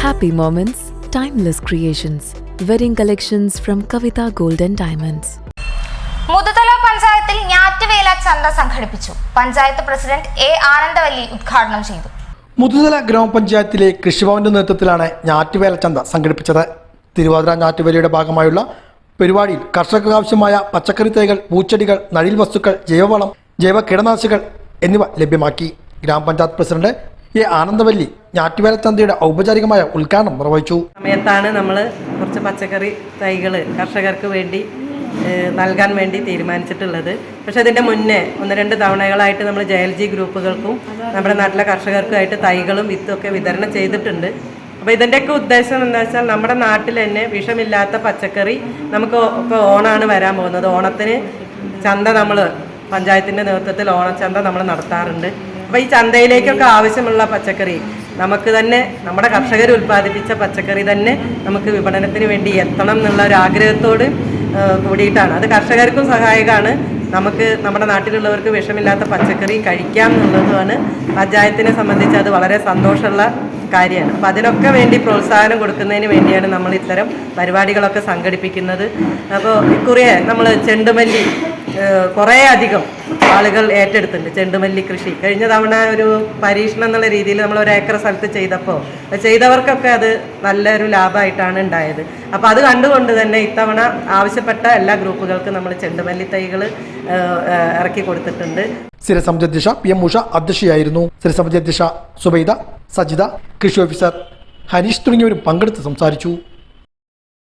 Happy moments, timeless creations. Wedding collections from Kavita Gold and Diamonds. Muthuthala പഞ്ചായത്തിൽ ഞാറ്റുവേല ചന്ത സംഘടിപ്പിച്ചു പഞ്ചായത്ത് പ്രസിഡന്റ് എ ആനന്ദവല്ലി ഉദ്ഘാടനം ചെയ്തു മുതുതല ഗ്രാമപഞ്ചായത്തിലെ കൃഷിഭവന്റെ നേതൃത്വത്തിലാണ് ഞാറ്റുവേല ചന്ത സംഘടിപ്പിച്ചത് തിരുവാതിര ഞാറ്റുവേലയുടെ ഭാഗമായുള്ള പരിപാടിയിൽ കർഷകർക്ക് ആവശ്യമായ പച്ചക്കറി തൈകൾ പൂച്ചെടികൾ നഴിൽ വസ്തുക്കൾ ജൈവവളം ജൈവ കീടനാശികൾ എന്നിവ ലഭ്യമാക്കി ഗ്രാമപഞ്ചായത്ത് പ്രസിഡന്റ് എ ആനന്ദവല്ലി ഞാറ്റുവേല ചന്തയുടെ ഔപചാരികമായ ഉദ്ഘാടനം നിർവഹിച്ചു. സമയത്താണ് നമ്മൾ കുറച്ച് പച്ചക്കറി തൈകൾ കർഷകർക്ക് വേണ്ടി നൽകാൻ വേണ്ടി തീരുമാനിച്ചിട്ടുള്ളത്. പക്ഷേ അതിന്റെ മുന്നേ ഒന്ന് രണ്ട് തവണകളായിട്ട് നമ്മൾ ജെ ജി ഗ്രൂപ്പുകൾക്കും നമ്മുടെ നാട്ടിലെ കർഷകർക്കുമായിട്ട് തൈകളും വിത്തൊക്കെ വിതരണം ചെയ്തിട്ടുണ്ട്. അപ്പോൾ ഇതിന്റെയൊക്കെ ഉദ്ദേശം എന്താ വെച്ചാൽ നമ്മുടെ നാട്ടിൽ തന്നെ വിഷമില്ലാത്ത പച്ചക്കറി നമുക്ക് ഇപ്പോൾ ഓണാണ് വരാൻ പോകുന്നത്. ഓണത്തിന് ചന്ത നമ്മൾ പഞ്ചായത്തിന്റെ നേതൃത്വത്തിൽ ഓണച്ചന്ത നമ്മൾ നടത്താറുണ്ട്. അപ്പോൾ ഈ ചന്തയിലേക്കൊക്കെ ആവശ്യമുള്ള പച്ചക്കറി നമുക്ക് തന്നെ നമ്മുടെ കർഷകർ ഉൽപ്പാദിപ്പിച്ച പച്ചക്കറി തന്നെ നമുക്ക് വിപണനത്തിന് വേണ്ടി എത്തണം എന്നുള്ള ഒരു ആഗ്രഹത്തോട് കൂടിയിട്ടാണ്. അത് കർഷകർക്കും സഹായകമാണ്. നമുക്ക് നമ്മുടെ നാട്ടിലുള്ളവർക്ക് വിഷമില്ലാത്ത പച്ചക്കറി കഴിക്കാം എന്നുള്ളതുമാണ്. പഞ്ചായത്തിനെ സംബന്ധിച്ച് അത് വളരെ സന്തോഷമുള്ള കാര്യമാണ്. അപ്പം അതിനൊക്കെ വേണ്ടി പ്രോത്സാഹനം കൊടുക്കുന്നതിന് വേണ്ടിയാണ് നമ്മൾ ഇത്തരം പരിപാടികളൊക്കെ സംഘടിപ്പിക്കുന്നത്. അപ്പോൾ ഇക്കുറിയെ നമ്മൾ ചെണ്ടുമല്ലി കുറേ അധികം ആളുകൾ ഏറ്റെടുത്തിട്ടുണ്ട്. ചെണ്ടുമല്ലി കൃഷി. കഴിഞ്ഞ തവണ ഒരു പരീക്ഷണം എന്നുള്ള രീതിയിൽ നമ്മൾ ഒരു ഏക്കർ സ്ഥലത്ത് ചെയ്തപ്പോൾ ചെയ്തവർക്കൊക്കെ അത് നല്ലൊരു ലാഭമായിട്ടാണ് ഉണ്ടായത്. അപ്പോൾ അത് കണ്ടുകൊണ്ട് തന്നെ ഇത്തവണ ആവശ്യപ്പെട്ട എല്ലാ ഗ്രൂപ്പുകൾക്കും നമ്മൾ ചെണ്ടുമല്ലി തൈകൾ ഇറക്കി കൊടുത്തിട്ടുണ്ട്. സ്ഥിരസമിതി അധ്യക്ഷ പി എം ഉഷ അധ്യക്ഷയായിരുന്നു. സ്ഥിരസമിതി അധ്യക്ഷ സുബൈദ സജിത കൃഷി ഓഫീസർ ഹരീഷ് തുടങ്ങിയവരും പങ്കെടുത്ത് സംസാരിച്ചു.